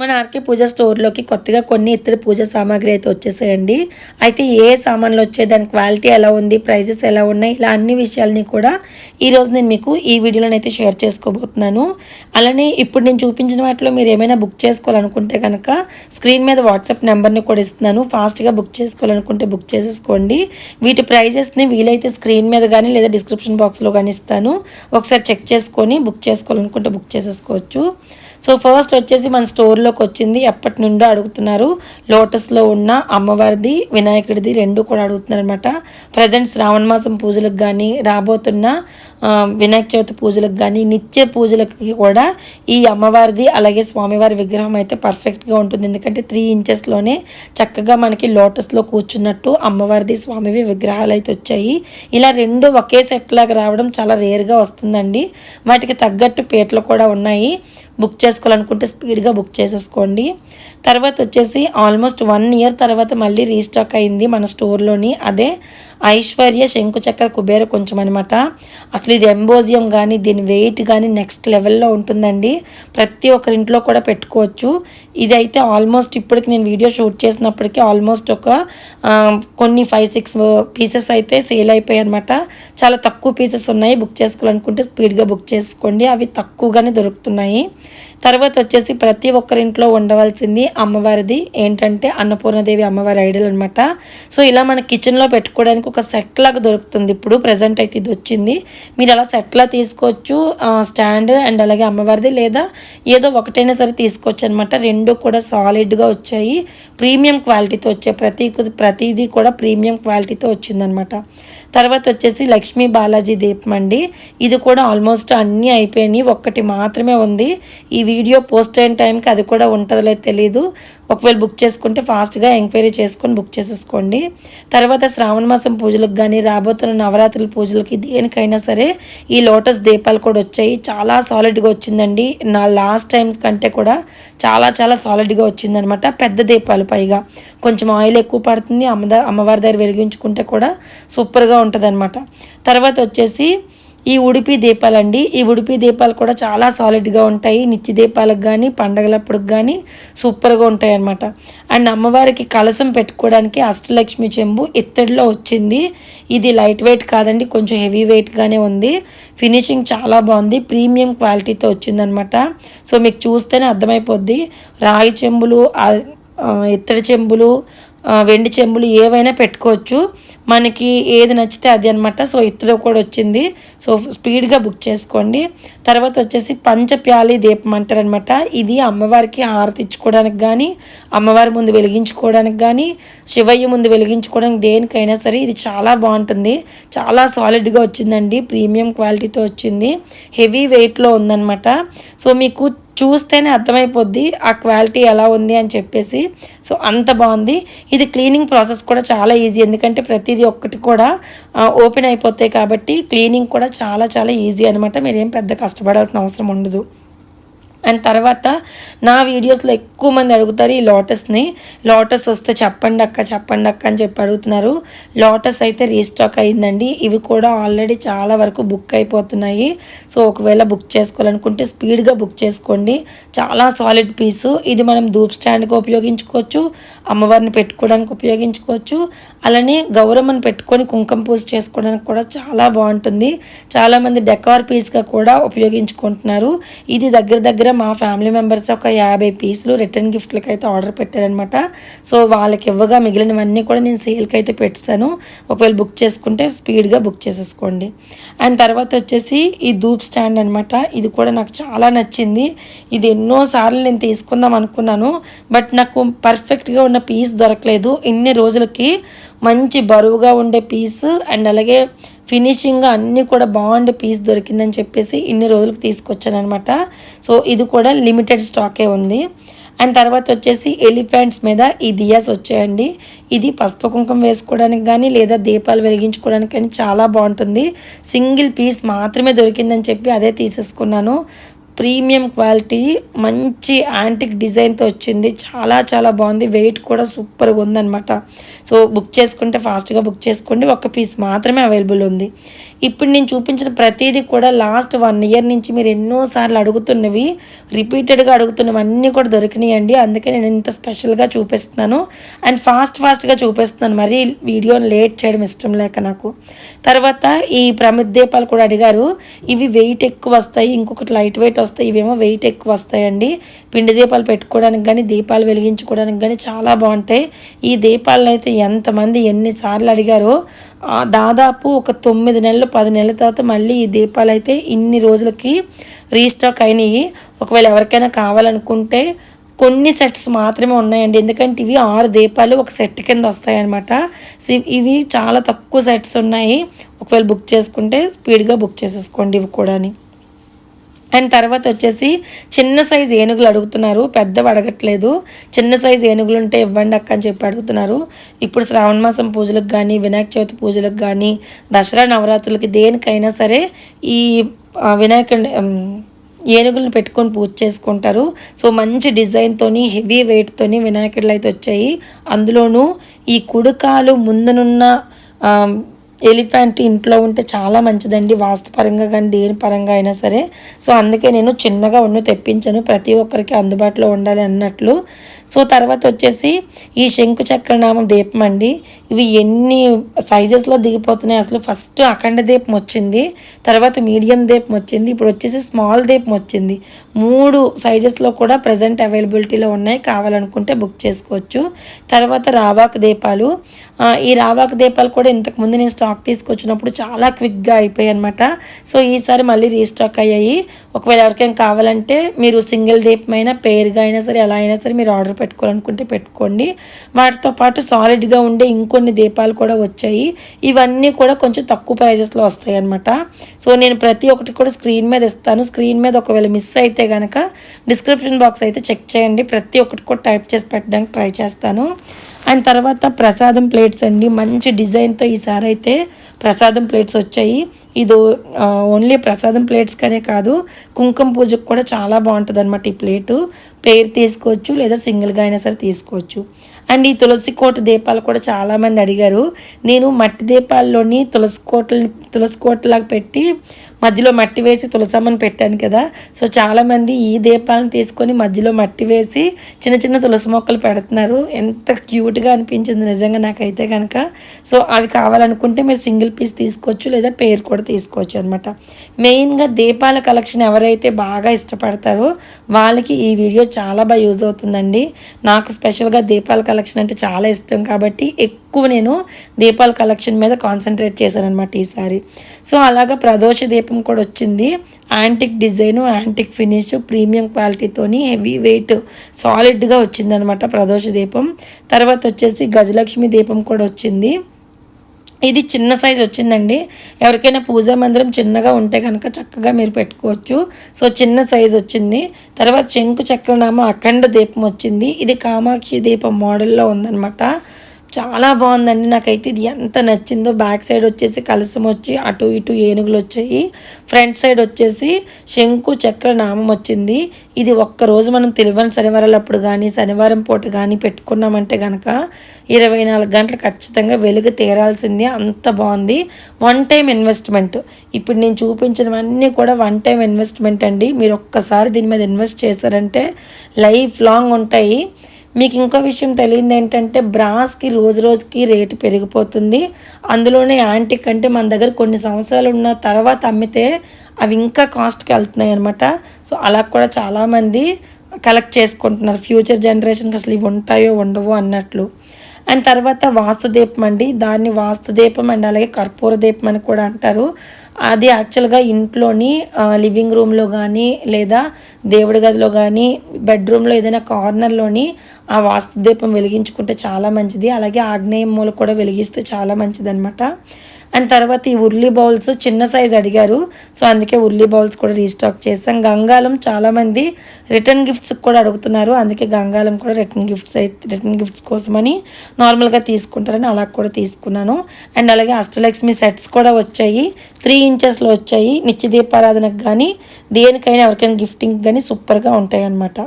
మన ఆర్కే పూజ స్టోర్లోకి కొత్తగా కొన్ని ఇతర పూజ సామాగ్రి అయితే వచ్చేసాయండి. అయితే ఏ సామాన్లు వచ్చాయి దాని క్వాలిటీ ఎలా ఉంది ప్రైజెస్ ఎలా ఉన్నాయి ఇలా అన్ని విషయాల్ని కూడా ఈరోజు నేను మీకు ఈ వీడియోలో అయితే షేర్ చేసుకోబోతున్నాను. అలానే ఇప్పుడు నేను చూపించిన వాటిలో మీరు ఏమైనా బుక్ చేసుకోవాలనుకుంటే కనుక స్క్రీన్ మీద వాట్సాప్ నెంబర్ని కూడా ఇస్తున్నాను. ఫాస్ట్గా బుక్ చేసుకోవాలనుకుంటే బుక్ చేసేసుకోండి. వీటి ప్రైజెస్ని వీలైతే స్క్రీన్ మీద కానీ లేదా డిస్క్రిప్షన్ బాక్స్లో కానీ ఇస్తాను. ఒకసారి చెక్ చేసుకొని బుక్ చేసుకోవాలనుకుంటే బుక్ చేసేసుకోవచ్చు. సో ఫస్ట్ వచ్చేసి మన స్టోర్లోకి వచ్చింది. ఎప్పటి నుండో అడుగుతున్నారు. లోటస్లో ఉన్న అమ్మవారిది వినాయకుడిది రెండు కూడా అడుగుతున్నారు అనమాట ప్రజెంట్ శ్రావణ మాసం పూజలకు కానీ రాబోతున్న వినాయక చవితి పూజలకు కానీ నిత్య పూజలకి కూడా ఈ అమ్మవారిది అలాగే స్వామివారి విగ్రహం అయితే పర్ఫెక్ట్గా ఉంటుంది. ఎందుకంటే త్రీ ఇంచెస్లోనే చక్కగా మనకి లోటస్లో కూర్చున్నట్టు అమ్మవారిది స్వామివి విగ్రహాలు అయితే వచ్చాయి. ఇలా రెండు ఒకే సెట్ లాగా రావడం చాలా రేర్గా వస్తుందండి. వాటికి తగ్గట్టు పీటలు కూడా ఉన్నాయి. బుక్ చేసుకోవాలనుకుంటే స్పీడ్గా బుక్ చేసేసుకోండి. తర్వాత వచ్చేసి ఆల్మోస్ట్ వన్ ఇయర్ తర్వాత మళ్ళీ రీస్టాక్ అయింది మన స్టోర్లోని. అదే ఐశ్వర్య శంకుచక్ర కుబేర కొంచెం అనమాట అసలు ఇది ఎంబోజియం కానీ దీని వెయిట్ కానీ నెక్స్ట్ లెవెల్లో ఉంటుందండి. ప్రతి ఒక్కరింట్లో కూడా పెట్టుకోవచ్చు. ఇదైతే ఆల్మోస్ట్ ఇప్పటికి నేను వీడియో షూట్ చేసినప్పటికీ ఆల్మోస్ట్ ఒక కొన్ని ఫైవ్ సిక్స్ పీసెస్ అయితే సేల్ అయిపోయాయి అనమాట చాలా తక్కువ పీసెస్ ఉన్నాయి. బుక్ చేసుకోవాలనుకుంటే స్పీడ్గా బుక్ చేసుకోండి. అవి తక్కువగానే దొరుకుతున్నాయి. తర్వాత వచ్చేసి ప్రతి ఒక్కరింట్లో ఉండవలసింది అమ్మవారిది. ఏంటంటే అన్నపూర్ణదేవి అమ్మవారి ఐడల్ అనమాట సో ఇలా మన కిచెన్లో పెట్టుకోవడానికి ఒక సెట్ లాగా దొరుకుతుంది. ఇప్పుడు ప్రజెంట్ అయితే ఇది వచ్చింది. మీరు అలా సెట్లా తీసుకోవచ్చు స్టాండ్ అండ్ అలాగే అమ్మవారిది లేదా ఏదో ఒకటైనా సరే తీసుకోవచ్చు అనమాట రెండు కూడా సాలిడ్గా వచ్చాయి. ప్రీమియం క్వాలిటీతో వచ్చాయి ప్రతి ప్రతిదీ కూడా ప్రీమియం క్వాలిటీతో వచ్చిందనమాట తర్వాత వచ్చేసి లక్ష్మీ బాలాజీ దీపం అండి. ఇది కూడా ఆల్మోస్ట్ అన్నీ అయిపోయినాయి. ఒక్కటి మాత్రమే ఉంది. ఈ వీడియో పోస్ట్ అయిన టైంకి అది కూడా ఉంటుందో తెలీదు. ఒకవేళ బుక్ చేసుకుంటే ఫాస్ట్గా ఎంక్వైరీ చేసుకొని బుక్ చేసేసుకోండి. తర్వాత శ్రావణ మాసం పూజలకు కానీ రాబోతున్న నవరాత్రుల పూజలకి దేనికైనా సరే ఈ లోటస్ దీపాలు కూడా వచ్చాయి. చాలా సాలిడ్గా వచ్చిందండి. నా లాస్ట్ టైమ్స్ కంటే కూడా చాలా చాలా సాలిడ్గా వచ్చిందనమాట పెద్ద దీపాలు పైగా. కొంచెం ఆయిల్ ఎక్కువ పడుతుంది. అమ్మద అమ్మవారి దగ్గర వెలిగించుకుంటే కూడా సూపర్గా ఉంటుంది తర్వాత వచ్చేసి ఈ ఉడిపి దీపాలండి. ఈ ఉడిపి దీపాలు కూడా చాలా సాలిడ్గా ఉంటాయి. నిత్య దీపాలకు కానీ పండగలప్పుడు కానీ సూపర్గా ఉంటాయి అన్నమాట అండ్ అమ్మవారికి కలసం పెట్టుకోవడానికి అష్టలక్ష్మి చెంబు ఇత్తడిలో వచ్చింది. ఇది లైట్ వెయిట్ కాదండి కొంచెం హెవీ వెయిట్గానే ఉంది. ఫినిషింగ్ చాలా బాగుంది. ప్రీమియం క్వాలిటీతో వచ్చిందనమాట సో మీకు చూస్తేనే అర్థమైపోద్ది. రాగి చెంబులు ఇత్తడి చెంబులు వెండి చెంబులు ఏవైనా పెట్టుకోవచ్చు. మనకి ఏది నచ్చితే అది అనమాట సో ఇత్తడి కూడా వచ్చింది. సో స్పీడ్గా బుక్ చేసుకోండి. తర్వాత వచ్చేసి పంచప్యాలి దీపం అంటారనమాట ఇది అమ్మవారికి హారతి ఇచ్చుకోవడానికి కానీ అమ్మవారి ముందు వెలిగించుకోవడానికి కానీ శివయ్య ముందు వెలిగించుకోవడానికి దేనికైనా సరే ఇది చాలా బాగుంటుంది. చాలా సాలిడ్గా వచ్చిందండి. ప్రీమియం క్వాలిటీతో వచ్చింది. హెవీ వెయిట్లో ఉందనమాట సో మీకు చూస్తేనే అర్థమైపోద్ది ఆ క్వాలిటీ ఎలా ఉంది అని చెప్పేసి. సో అంత బాగుంది. ఇది క్లీనింగ్ ప్రాసెస్ కూడా చాలా ఈజీ. ఎందుకంటే ప్రతిదీ ఒక్కటి కూడా ఓపెన్ అయిపోతాయి కాబట్టి క్లీనింగ్ కూడా చాలా చాలా ఈజీ అనమాట మీరేం పెద్ద కష్టపడాల్సిన అవసరం ఉండదు. అండ్ తర్వాత నా వీడియోస్లో ఎక్కువ మంది అడుగుతారు ఈ లోటస్ని. లోటస్ వస్తే చెప్పండి అక్క చెప్పండి అక్క అని చెప్పి అడుగుతున్నారు. లోటస్ అయితే రీస్టాక్ అయిందండి. ఇవి కూడా ఆల్రెడీ చాలా వరకు బుక్ అయిపోతున్నాయి. సో ఒకవేళ బుక్ చేసుకోవాలనుకుంటే స్పీడ్గా బుక్ చేసుకోండి. చాలా సాలిడ్ పీసు. ఇది మనం ధూప్ స్టాండ్కి ఉపయోగించుకోవచ్చు అమ్మవారిని పెట్టుకోవడానికి ఉపయోగించుకోవచ్చు. అలానే గౌరమ్మను పెట్టుకొని కుంకుమ పూజ చేసుకోవడానికి కూడా చాలా బాగుంటుంది. చాలామంది డెకార్ పీస్గా కూడా ఉపయోగించుకుంటున్నారు. ఇది దగ్గర దగ్గర మా ఫ్యామిలీ మెంబర్స్ ఒక యాభై పీసులు రిటర్న్ గిఫ్ట్లకి అయితే ఆర్డర్ పెట్టారనమాట సో వాళ్ళకి ఇవ్వగా మిగిలినవన్నీ కూడా నేను సేల్కి అయితే పెట్టాను. ఒకవేళ బుక్ చేసుకుంటే స్పీడ్గా బుక్ చేసేసుకోండి. అండ్ తర్వాత వచ్చేసి ఈ ధూప్ స్టాండ్ అనమాట ఇది కూడా నాకు చాలా నచ్చింది. ఇది ఎన్నోసార్లు నేను తీసుకుందాం అనుకున్నాను. బట్ నాకు పర్ఫెక్ట్గా ఉన్న పీస్ దొరకలేదు. ఇన్ని రోజులకి మంచి బరువుగా ఉండే పీస్ అండ్ అలాగే ఫినిషింగ్ అన్నీ కూడా బాగుండే పీస్ దొరికిందని చెప్పేసి ఇన్ని రోజులకు తీసుకొచ్చాను అనమాట సో ఇది కూడా లిమిటెడ్ స్టాకే ఉంది. అండ్ తర్వాత వచ్చేసి ఎలిఫెంట్స్ మీద ఈ దియాస్ వచ్చాయండి. ఇది పసుపు కుంకుమ వేసుకోవడానికి కానీ లేదా దీపాలు వెలిగించుకోవడానికి కానీ చాలా బాగుంటుంది. సింగిల్ పీస్ మాత్రమే దొరికిందని చెప్పి అదే తీసేసుకున్నాను. ప్రీమియం క్వాలిటీ మంచి యాంటిక్ డిజైన్తో వచ్చింది. చాలా చాలా బాగుంది. వెయిట్ కూడా సూపర్గా ఉందన్నమాట. సో బుక్ చేసుకుంటే ఫాస్ట్గా బుక్ చేసుకోండి. ఒక పీస్ మాత్రమే అవైలబుల్ ఉంది. ఇప్పుడు నేను చూపించిన ప్రతిదీ కూడా లాస్ట్ వన్ ఇయర్ నుంచి మీరు ఎన్నోసార్లు అడుగుతున్నవి రిపీటెడ్గా అడుగుతున్నవి అన్నీ కూడా దొరికినాయండి. అందుకే నేను ఇంత స్పెషల్గా చూపిస్తున్నాను. అండ్ ఫాస్ట్ ఫాస్ట్గా చూపిస్తున్నాను. మరీ వీడియోని లేట్ చేయడం ఇష్టం లేక నాకు. తర్వాత ఈ ప్రమిద్ దీపాలు కూడా అడిగారు. ఇవి వెయిట్ ఎక్కువ వస్తాయి. ఇంకొకటి లైట్ వెయిట్ వస్తాయి ఇవేమో వెయిట్ ఎక్కువ వస్తాయండి. పిండి దీపాలు పెట్టుకోవడానికి కానీ దీపాలు వెలిగించుకోవడానికి కానీ చాలా బాగుంటాయి. ఈ దీపాలను అయితే ఎంతమంది ఎన్నిసార్లు అడిగారో దాదాపు ఒక తొమ్మిది నెలలు పది నెలల తర్వాత మళ్ళీ ఈ దీపాలు అయితే ఇన్ని రోజులకి రీస్టాక్ అయినాయి. ఒకవేళ ఎవరికైనా కావాలనుకుంటే కొన్ని సెట్స్ మాత్రమే ఉన్నాయండి. ఎందుకంటే ఇవి ఆరు దీపాలు ఒక సెట్ కింద వస్తాయన్నమాట. ఇవి చాలా తక్కువ సెట్స్ ఉన్నాయి. ఒకవేళ బుక్ చేసుకుంటే స్పీడ్గా బుక్ చేసేసుకోండి ఇవి కూడా అండ్ తర్వాత వచ్చేసి చిన్న సైజు ఏనుగులు అడుగుతున్నారు. పెద్దవి అడగట్లేదు. చిన్న సైజు ఏనుగులు ఉంటే ఇవ్వండి అక్క అని చెప్పి అడుగుతున్నారు. ఇప్పుడు శ్రావణ మాసం పూజలకు కానీ వినాయక చవితి పూజలకు కానీ దసరా నవరాత్రులకి దేనికైనా సరే ఈ వినాయకుడి ఏనుగులను పెట్టుకొని పూజ చేసుకుంటారు. సో మంచి డిజైన్తోని హెవీ వెయిట్తోని వినాయకుడులు అయితే వచ్చాయి. అందులోనూ ఈ కుడుకాలు ముందునున్న ఎలిఫెంట్ ఇంట్లో ఉంటే చాలా మంచిదండి. వాస్తుపరంగా కానీ దేని పరంగా అయినా సరే. సో అందుకే నేను చిన్నగా ఉన్న తెప్పించాను. ప్రతి ఒక్కరికి అందుబాటులో ఉండాలి అన్నట్లు. సో తర్వాత వచ్చేసి ఈ శంకు చక్రనామ దీపం అండి. ఇవి ఎన్ని సైజెస్లో దిగిపోతున్నాయి. అసలు ఫస్ట్ అఖండ దీపం వచ్చింది. తర్వాత మీడియం దీపం వచ్చింది. ఇప్పుడు వచ్చేసి స్మాల్ దీపం వచ్చింది. మూడు సైజెస్లో కూడా ప్రజెంట్ అవైలబిలిటీలో ఉన్నాయి. కావాలనుకుంటే బుక్ చేసుకోవచ్చు. తర్వాత రావాక దీపాలు. ఈ రావాక దీపాలు కూడా ఇంతకుముందు నేను స్టాక్ తీసుకొచ్చినప్పుడు చాలా క్విక్గా అయిపోయాయి అనమాట సో ఈసారి మళ్ళీ రీస్టాక్ అయ్యాయి. ఒకవేళ ఎవరికైనా కావాలంటే మీరు సింగిల్ దీపమైనా పేరుగా అయినా సరే ఎలా అయినా సరే మీరు ఆర్డర్ పెట్టుకోవాలనుకుంటే పెట్టుకోండి. వాటితో పాటు సాలిడ్గా ఉండే ఇంకొన్ని దీపాలు కూడా వచ్చాయి. ఇవన్నీ కూడా కొంచెం తక్కువ ప్రైజెస్లో వస్తాయి అనమాట సో నేను ప్రతి ఒక్కటి కూడా స్క్రీన్ మీద ఇస్తాను. స్క్రీన్ మీద ఒకవేళ మిస్ అయితే కనుక డిస్క్రిప్షన్ బాక్స్ అయితే చెక్ చేయండి. ప్రతి ఒక్కటి కూడా టైప్ చేసి పెట్టడానికి ట్రై చేస్తాను. అండ్ తర్వాత ప్రసాదం ప్లేట్స్ అండి. మంచి డిజైన్తో ఈసారి అయితే ప్రసాదం ప్లేట్స్ వచ్చాయి. ఇది ఓన్లీ ప్రసాదం ప్లేట్స్ కనే కాదు కుంకుమ పూజకు కూడా చాలా బాగుంటుంది అనమాట ఈ ప్లేటు. పేరు తీసుకోవచ్చు లేదా సింగిల్గా అయినా సరే తీసుకోవచ్చు. అండ్ ఈ తులసి కోట దీపాలు కూడా చాలామంది అడిగారు. నేను మట్టి దీపాల్లోని తులసి కోటలు తులసి కోటలాగా పెట్టి మధ్యలో మట్టి వేసి తులసమ్మని పెట్టాను కదా. సో చాలామంది ఈ దీపాలను తీసుకొని మధ్యలో మట్టి వేసి చిన్న చిన్న తులసి మొక్కలు పెడుతున్నారు. ఎంత క్యూట్గా అనిపించింది నిజంగా నాకైతే కనుక సో అవి కావాలనుకుంటే మీరు సింగిల్ పీస్ తీసుకోవచ్చు లేదా పేరు కూడా తీసుకోవచ్చు అనమాట మెయిన్గా దీపాల కలెక్షన్ ఎవరైతే బాగా ఇష్టపడతారో వాళ్ళకి ఈ వీడియో చాలా బాగా యూజ్ అవుతుందండి. నాకు స్పెషల్గా దీపాల కలెక్షన్ కలెక్షన్ అంటే చాలా ఇష్టం కాబట్టి ఎక్కువ నేను దీపాల కలెక్షన్ మీద కాన్సన్ట్రేట్ చేశాను అనమాట ఈసారి సో అలాగా ప్రదోష దీపం కూడా వచ్చింది. Antique design antique finish premium క్వాలిటీతోని heavy weight సాలిడ్గా వచ్చిందనమాట ప్రదోష దీపం. తర్వాత వచ్చేసి గజలక్ష్మి దీపం కూడా వచ్చింది. ఇది చిన్న సైజ్ వచ్చిందండి. ఎవరికైనా పూజా మందిరం చిన్నగా ఉంటే కనుక చక్కగా మీరు పెట్టుకోవచ్చు. సో చిన్న సైజ్ వచ్చింది. తర్వాత చెంకు చక్రనామ అఖండ దీపం వచ్చింది. ఇది కామాక్షి దీపం మోడల్లో ఉందన్నమాట. చాలా బాగుందండి. నాకైతే ఇది ఎంత నచ్చిందో. బ్యాక్ సైడ్ వచ్చేసి కలసం వచ్చి అటు ఇటు ఏనుగులు వచ్చాయి. ఫ్రంట్ సైడ్ వచ్చేసి శంకు చక్ర నామం వచ్చింది. ఇది ఒక్కరోజు మనం తెలివని శనివారాలప్పుడు కానీ శనివారం పూట కానీ పెట్టుకున్నామంటే కనుక ఇరవై నాలుగు గంటలు ఖచ్చితంగా వెలుగు తీరాల్సిందే. అంత బాగుంది. వన్ టైం ఇన్వెస్ట్మెంట్ ఇప్పుడు నేను చూపించినవన్నీ కూడా వన్ టైం ఇన్వెస్ట్మెంట్ అండి. మీరు ఒక్కసారి దీని మీద ఇన్వెస్ట్ చేశారంటే లైఫ్ లాంగ్ ఉంటాయి. మీకు ఇంకో విషయం తెలియదు ఏంటంటే బ్రాస్కి రోజు రోజుకి రేటు పెరిగిపోతుంది. అందులోనే యాంటిక్ అంటే మన దగ్గర కొన్ని సంవత్సరాలు ఉన్న తర్వాత అమ్మితే అవి ఇంకా కాస్ట్కి వెళ్తున్నాయి అనమాట సో అలా కూడా చాలామంది కలెక్ట్ చేసుకుంటున్నారు. ఫ్యూచర్ జనరేషన్కి అసలు ఇవి ఉంటాయో ఉండవో అన్నట్లు. అండ్ తర్వాత వాస్తుదీపం అండి. దాన్ని వాస్తుదీపం అండ్ అలాగే కర్పూర దీపం అని కూడా అంటారు. అది యాక్చువల్గా ఇంట్లోని లివింగ్ రూమ్లో కానీ లేదా దేవుడి గదిలో కానీ బెడ్రూమ్లో ఏదైనా కార్నర్లోని ఆ వాస్తుదీపం వెలిగించుకుంటే చాలా మంచిది. అలాగే ఆగ్నేయం మూల కూడా వెలిగిస్తే చాలా మంచిది అనమాట అండ్ తర్వాత ఈ ఉర్లీ బౌల్స్ చిన్న సైజ్ అడిగారు. సో అందుకే ఉర్లీ బౌల్స్ కూడా రీస్టాక్ చేసాం గంగాలం చాలామంది రిటర్న్ గిఫ్ట్స్ కూడా అడుగుతున్నారు. అందుకే గంగాలం కూడా రిటర్న్ గిఫ్ట్స్ అయితే రిటర్న్ గిఫ్ట్స్ కోసమని నార్మల్గా తీసుకుంటారని అలా కూడా తీసుకున్నాను. అండ్ అలాగే అష్టలక్ష్మి సెట్స్ కూడా వచ్చాయి. త్రీ ఇంచెస్లో వచ్చాయి. నిత్య దీపారాధనకు కానీ దేనికైనా ఎవరికైనా గిఫ్టింగ్ కానీ సూపర్గా ఉంటాయి అన్నమాట